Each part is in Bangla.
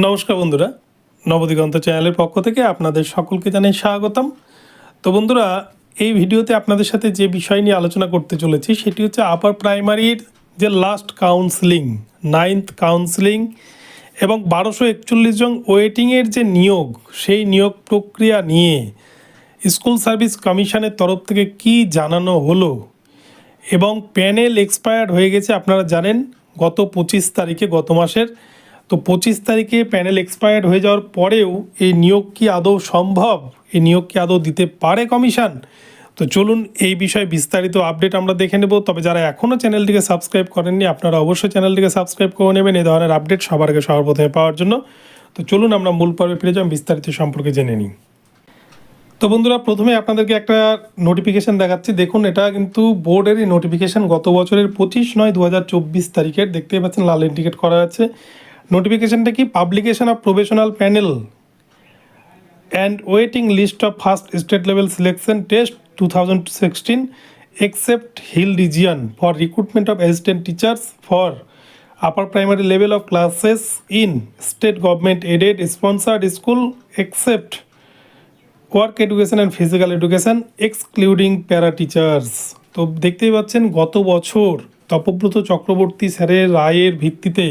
নমস্কার বন্ধুরা, নবদিগন্ত চ্যানেলের পক্ষ থেকে আপনাদের সকলকে জানাই স্বাগতম। তো বন্ধুরা, এই ভিডিওতে আপনাদের সাথে যে বিষয় নিয়ে আলোচনা করতে চলেছি, সেটি হচ্ছে আপার প্রাইমারির যে লাস্ট কাউন্সিলিং নাইন্থ কাউন্সিলিং এবং বারোশো একচল্লিশ জন ওয়েটিংয়ের যে নিয়োগ, সেই নিয়োগ প্রক্রিয়া নিয়ে স্কুল সার্ভিস কমিশনের তরফ থেকে কি জানানো হলো এবং প্যানেল এক্সপায়ার্ড হয়ে গেছে, আপনারা জানেন, গত পঁচিশ তারিখে, গত মাসের তো পঁচিশ তারিখে প্যানেল এক্সপায়ার্ড হয়ে যাওয়ার পরেও এই নিয়োগ কি আদৌ সম্ভব? এই নিয়োগ কি আদৌ দিতে পারে কমিশন? তো চলুন এই বিষয়ে বিস্তারিত আপডেট আমরা দেখে নেব। তবে যারা এখনও চ্যানেলটিকে সাবস্ক্রাইব করেননি, আপনারা অবশ্যই চ্যানেলটিকে সাবস্ক্রাইব করে নেবেন। এই ধরনের আপডেট সবার আগে সবার প্রথমে পাওয়ার জন্য। তো চলুন আমরা মূল পর্বে ফিরে যাই, বিস্তারিত সম্পর্কে জেনে নিই। তো বন্ধুরা, প্রথমে আপনাদেরকে একটা নোটিফিকেশান দেখাচ্ছি। দেখুন, এটা কিন্তু বোর্ডেরই নোটিফিকেশন গত বছরের পঁচিশ নয়, দু তারিখের। দেখতেই পাচ্ছেন, লাল ইন্ডিকেট করা আছে। নোটিফিকেশনটা কি? Publication of professional panel and waiting list of first state level selection test two thousand sixteen except hill region for recruitment of assistant teachers for upper primary level of classes in state government aided sponsored school, except work education and physical education excluding para teachers তো দেখতেই পাচ্ছেন, গত বছর তপব্রত চক্রবর্তী স্যারের রায়ের ভিত্তিতে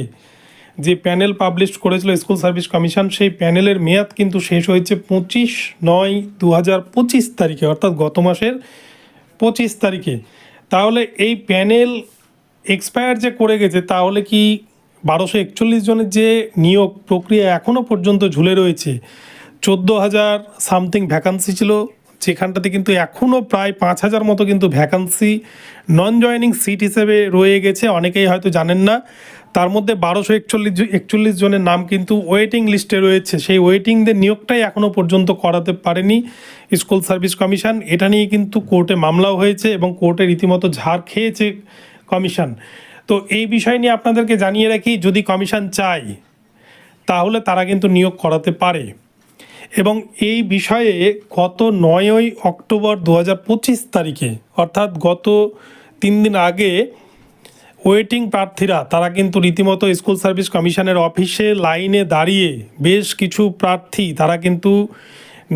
যে প্যানেল পাবলিশ করেছিল স্কুল সার্ভিস কমিশন, সেই প্যানেলের মেয়াদ কিন্তু শেষ হয়েছে পঁচিশ নয় দু হাজার পঁচিশ তারিখে, অর্থাৎ গত মাসের পঁচিশ তারিখে। তাহলে এই প্যানেল এক্সপায়ার যে করে গেছে, তাহলে কি বারোশো একচল্লিশ জনের যে নিয়োগ প্রক্রিয়া এখনও পর্যন্ত ঝুলে রয়েছে? চোদ্দ হাজার সামথিং ভ্যাকান্সি ছিল, যেখানটাতে কিন্তু এখনও প্রায় পাঁচ হাজার মতো কিন্তু ভ্যাকান্সি নন জয়নিং সিট হিসেবে রয়ে গেছে। অনেকেই হয়তো জানেন না তার মধ্যে বারোশো একচল্লিশ একচল্লিশ জনের নাম কিন্তু ওয়েটিং লিস্টে রয়েছে। সেই ওয়েটিংদের নিয়োগটাই এখনও পর্যন্ত করাতে পারেনি স্কুল সার্ভিস কমিশন। এটা নিয়ে কিন্তু কোর্টে মামলাও হয়েছে এবং কোর্টে রীতিমতো ঝাড় খেয়েছে কমিশন। তো এই বিষয় নিয়ে আপনাদেরকে জানিয়ে রাখি, যদি কমিশন চায়, তাহলে তারা কিন্তু নিয়োগ করাতে পারে। এবং এই বিষয়ে গত নয়ই অক্টোবর দু হাজার পঁচিশ তারিখে, অর্থাৎ গত তিন দিন আগে ওয়েটিং প্রার্থীরা, তারা কিন্তু রীতিমতো স্কুল সার্ভিস কমিশনের অফিসে লাইনে দাঁড়িয়ে বেশ কিছু প্রার্থী, তারা কিন্তু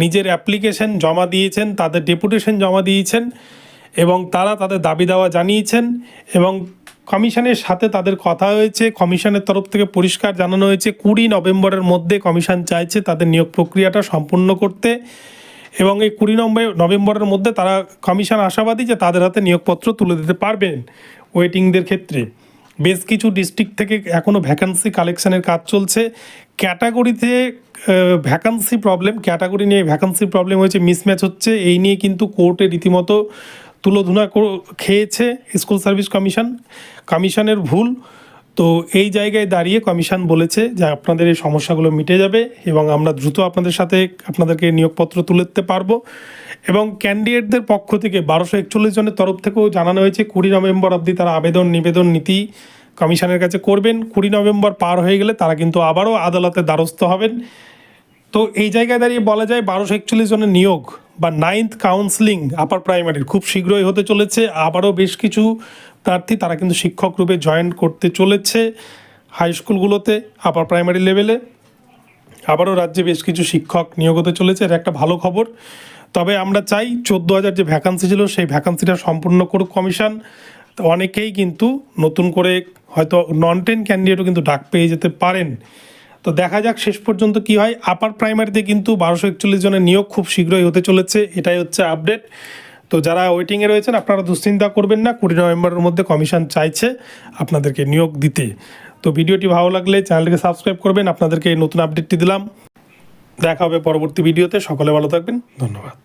নিজের অ্যাপ্লিকেশন জমা দিয়েছেন, তাদের ডেপুটেশন জমা দিয়েছেন এবং তারা তাদের দাবি দাওয়া জানিয়েছেন এবং কমিশনের সাথে তাদের কথা হয়েছে, কমিশনের তরফ থেকে পরিষ্কার জানানো হয়েছে, কুড়ি নভেম্বরের মধ্যে কমিশন চাইছে তাদের নিয়োগ প্রক্রিয়াটা সম্পূর্ণ করতে এবং এই কুড়ি নভেম্বরের মধ্যে তারা কমিশন আশাবাদী যে তাদের হাতে নিয়োগপত্র তুলে দিতে পারবেন। ওয়েটিংদের ক্ষেত্রে। বেশ কিছু ডিস্ট্রিক্ট থেকে এখনও ভ্যাকান্সি কালেকশানের কাজ চলছে। ক্যাটাগরিতে ভ্যাকান্সি প্রবলেম ক্যাটাগরি নিয়ে ভ্যাকান্সি প্রবলেম হয়েছে মিসম্যাচ হচ্ছে। এই নিয়ে কিন্তু কোর্টে রীতিমতো তুলোধুনা খেয়েছে স্কুল সার্ভিস কমিশন কমিশনের ভুল। তো এই জায়গায় দাঁড়িয়ে কমিশন বলেছে যে আপনাদের এই সমস্যাগুলো মিটে যাবে এবং আমরা দ্রুত আপনাদের সাথে আপনাদেরকে নিয়োগপত্র তুলে দিতে পারব। এবং ক্যান্ডিডেটদের পক্ষ থেকে বারোশো একচল্লিশ জনের তরফ থেকেও জানানো হয়েছে, কুড়ি নভেম্বর অবধি তারা আবেদন নিবেদন নীতি কমিশনের কাছে করবেন। কুড়ি নভেম্বর পার হয়ে গেলে তারা কিন্তু আবারও আদালতে দ্বারস্থ হবেন। তো এই জায়গায় দাঁড়িয়ে বলা যায় বারোশো একচল্লিশ জনের নিয়োগ বা নাইন্থ কাউন্সিলিং আপার প্রাইমারির খুব শীঘ্রই হতে চলেছে। আবারও বেশ কিছু প্রার্থী তারা কিন্তু শিক্ষক রূপে জয়েন করতে চলেছে হাই স্কুলগুলোতে আপার প্রাইমারি লেভেলে আবারও রাজ্যে বেশ কিছু শিক্ষক নিয়োগ হতে চলেছে এটা একটা ভালো খবর। তবে আমরা চাই চোদ্দ হাজার যে ভ্যাকান্সি ছিল সেই ভ্যাকান্সিটা সম্পূর্ণ করুক কমিশন অনেকেই কিন্তু নতুন করে হয়তো নন টেন ক্যান্ডিডেটও কিন্তু ডাক পেয়ে যেতে পারেন। তো দেখা যাক শেষ পর্যন্ত কি হয়। আপার প্রাইমারিতে কিন্তু বারোশো একচল্লিশ জনের নিয়োগ খুব শীঘ্রই হতে চলেছে, এটাই হচ্ছে আপডেট তো যারা ওয়েটিংয়ে রয়েছেন, আপনারা দুশ্চিন্তা করবেন না, কুড়ি নভেম্বরের মধ্যে কমিশন চাইছে আপনাদেরকে নিয়োগ দিতে। তো ভিডিওটি ভালো লাগলে চ্যানেলটিকে সাবস্ক্রাইব করবেন, আপনাদেরকে এই নতুন আপডেটটি দিলাম। দেখা হবে পরবর্তী ভিডিওতে, সকলে ভালো থাকবেন, ধন্যবাদ।